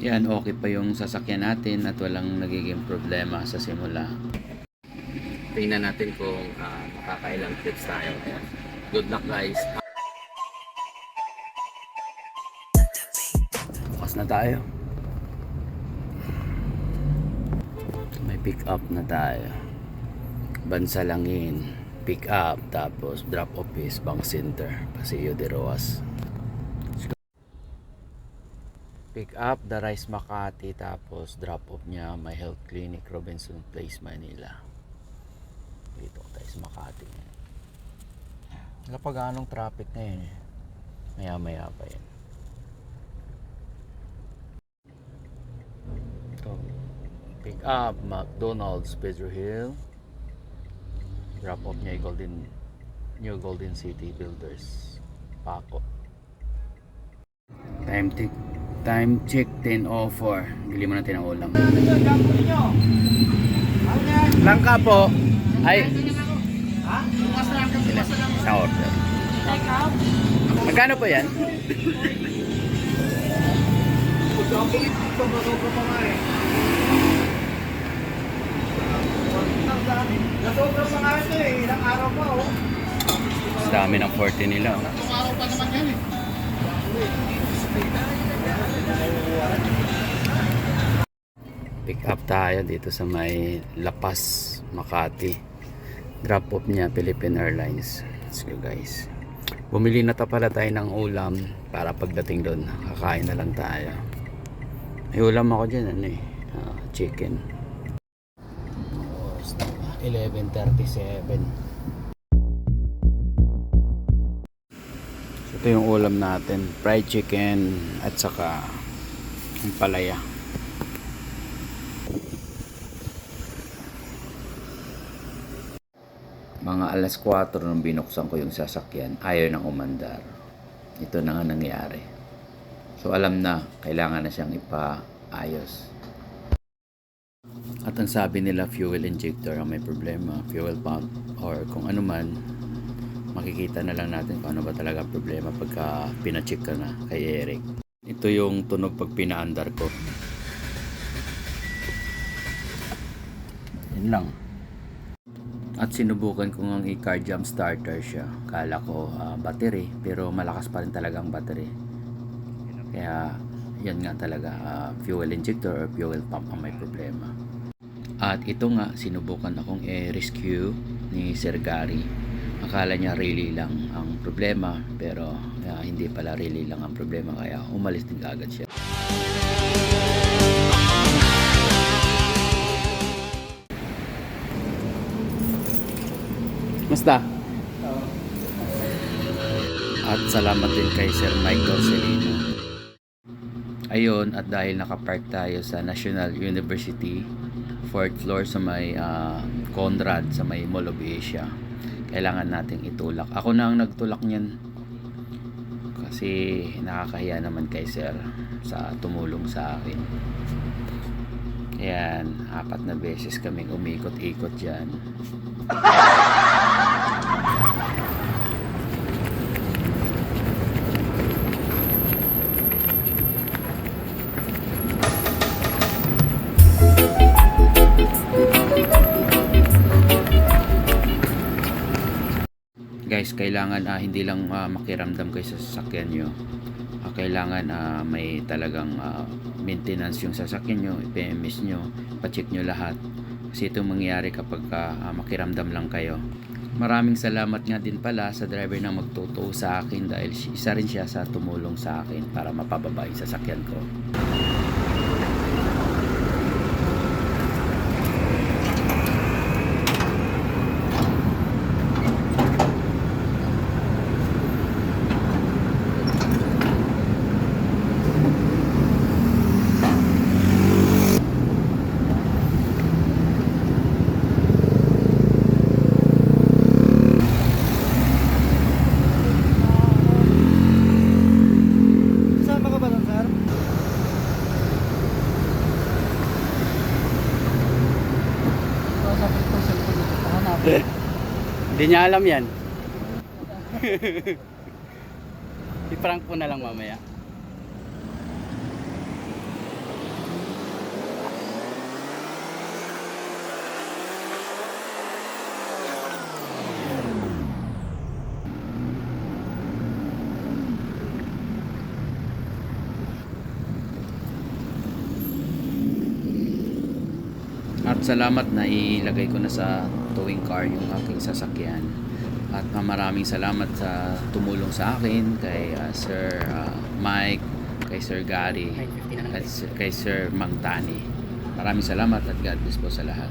Yan, okay pa yung sasakyan natin at walang nagiging problema sa simula. Tingnan natin kung ah, makakailang trips tayo. Ayan. Good luck guys. Bukas na tayo. May pick up na tayo. Bansalangin. Pick up. Tapos drop off is Bank Center. Paseo de Roas. Pick up the Rice Makati. Tapos drop off niya may health clinic Robinson Place, Manila. Dito tayo sa Makati. Wala pa ganong traffic ngayon eh. Maya maya pa yan. Ito. Pick up McDonald's Pedro Hill. Drop off niya Golden New Golden City Builders. Paco. Time check. Time check 10.04. Bili mo natin ang ulam. Langka po. Ay. Sila. Sa order. Magkano po yan? Nasobra pa nga ito eh, ilang araw pa oh. Mas dami ng 40 nila. oh. Ilang araw pa naman yan eh. Pick up tayo dito sa may Lapas, Makati. Drop off niya Philippine Airlines. Let's go guys. Bumili na ta pala tayo ng ulam para pagdating doon, kakain na lang tayo. May ulam ako dyan, ano eh, ah, chicken. Oras na ba? 11.37. So, ito yung ulam natin. Fried chicken at saka yung palaya. Mga alas 4 nung binuksan ko yung sasakyan, ayaw nang umandar. Ito na nga nangyari. So alam na, kailangan na siyang ipaayos. At ang sabi nila, fuel injector ang may problema, fuel pump, or kung ano man, makikita na lang natin kung ano ba talaga problema pagka pinacheck ka na kay Eric. Ito yung tunog pag pinaandar ko. Yun lang. At sinubukan ko ngang i-car jump starter siya. Kala ko ah, battery, pero malakas pa rin talaga ang battery. Kaya yan nga talaga ah, fuel injector or fuel pump ang may problema. At ito nga, sinubukan akong i-rescue ni Sir Gary. Akala niya really lang ang problema, pero ah, hindi pala really lang ang problema, kaya umalis din agad siya. Basta. At salamat din kay Sir Michael Celino. Ayun, at dahil nakapark tayo sa National University, fourth floor sa may ah, Conrad, sa may Mall of Asia, kailangan nating itulak. Ako na ang nagtulak niyan. Kasi nakakahiya naman kay Sir sa tumulong sa akin. Ayan, apat na beses kaming umikot-ikot dyan. Guys kailangan ah, hindi lang ah, makiramdam kayo sa sasakyan nyo. Ah, kailangan ah, may talagang ah, maintenance yung sasakyan nyo PMS nyo pacheck nyo lahat. Kasi itong mangyayari kapag ah, makiramdam lang kayo. Maraming salamat nga din pala sa driver na magtotoo sa akin dahil isa rin siya sa tumulong sa akin para mapababa yung sasakyan ko Hindi niya alam yan. I-prank po na lang mamaya. At salamat na ilagay ko na sa towing car yung aking sasakyan. At ah, maraming salamat sa tumulong sa akin kay ah, Sir ah, Mike, kay Sir Gary, 950 na lang. at kay Sir Mang Tani. Maraming salamat at God bless po sa lahat.